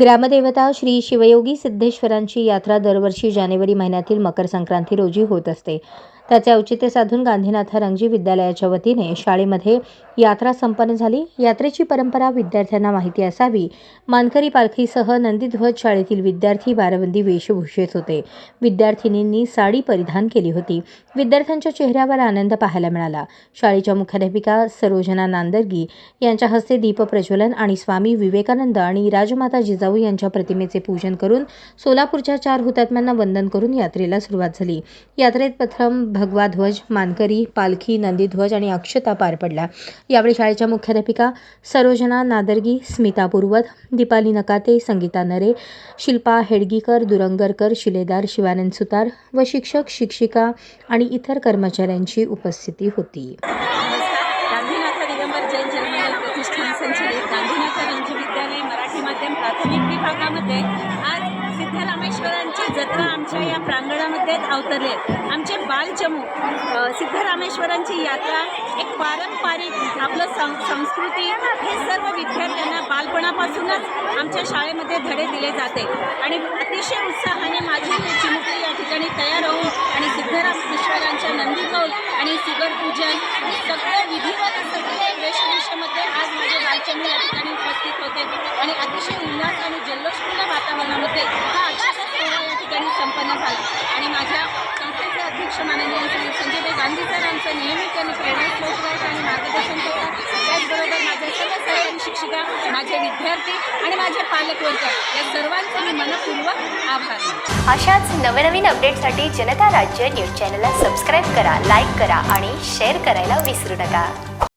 ग्रामदेवता श्री शिवयोगी सिद्धेश्वरांची यात्रा दरवर्षी जानेवारी महिन्यातील मकर संक्रांती रोजी होत असते. त्याचे औचित्य साधून गांधीनाथ रंगजी विद्यालयाच्या वतीने शाळेमध्ये यात्रा संपन्न झाली. यात्रेची परंपरा विद्यार्थ्यांना माहिती असावी. मानकरी पालखीसह नंदीध्वज शाळेतील विद्यार्थी बारबंदी वेशभूषेत होते. विद्यार्थिनींनी साडी परिधान केली होती. विद्यार्थ्यांच्या चेहऱ्यावर आनंद पाहायला मिळाला. शाळेच्या मुख्याध्यापिका सरोजना नांदर्गी यांच्या हस्ते दीपप्रज्वलन आणि स्वामी विवेकानंद आणि राजमाता जिजाऊ यांच्या प्रतिमेचे पूजन करून सोलापूरच्या चार हुतात्म्यांना वंदन करून यात्रेला सुरुवात झाली. यात्रेत प्रथम भगवा ध्वज मानकरी पालखी नंदीध्वज आणि अक्षता पार पडल्या यावेळी शाळेच्या मुख्याध्यापिका सरोजना नादर्गी स्मिता पूर्वत दीपाली नकाते संगीता नरे शिल्पा हेडगीकर दुरंगरकर शिलेदार शिवानंद सुतार व शिक्षक शिक्षिका आणि इतर कर्मचाऱ्यांची उपस्थिती होती. प्राथमिक विभागामध्ये आज सिद्धरामेश्वरांची जत्रा आमच्या या प्रांगणामध्ये अवतरली आहे. आमचे बालचमू सिद्धरामेश्वरांची यात्रा एक पारंपरिक आपलं सं संस्कृती हे सर्व विद्यार्थ्यांना बालपणापासूनच आमच्या शाळेमध्ये धडे दिले जाते. आणि अतिशय उत्साहाने माझी चिमुकली या ठिकाणी तयार होऊन आणि सिद्धरामेश्वरांच्या नंदीकौल आणि सुगर पूजन हे सगळं विधिवत सगळे वेशभूषेमध्ये आज माझे बालचमू या होते. आणि अतिशय उल्हास आणि जल्लोषपूर्ण वातावरणामध्ये हा अक्षरशः सोहळा या ठिकाणी संपन्न झाला. आणि माझ्या संस्थेचे अध्यक्ष माननीय श्री संजयभाई गांधी सर आमचं नेहमी त्यांनी प्रेरणास्रोत आहेत आणि मार्गदर्शन करतात. त्याचबरोबर माझ्या सर्व सहकारी शिक्षिका माझे विद्यार्थी आणि माझे पालकवर्ग या सर्वांचे मी मनपूर्वक आभार. अशाच नवनवीन अपडेटसाठी जनता राज्य न्यूज चॅनलला सबस्क्राईब करा लाईक करा आणि शेअर करायला विसरू नका.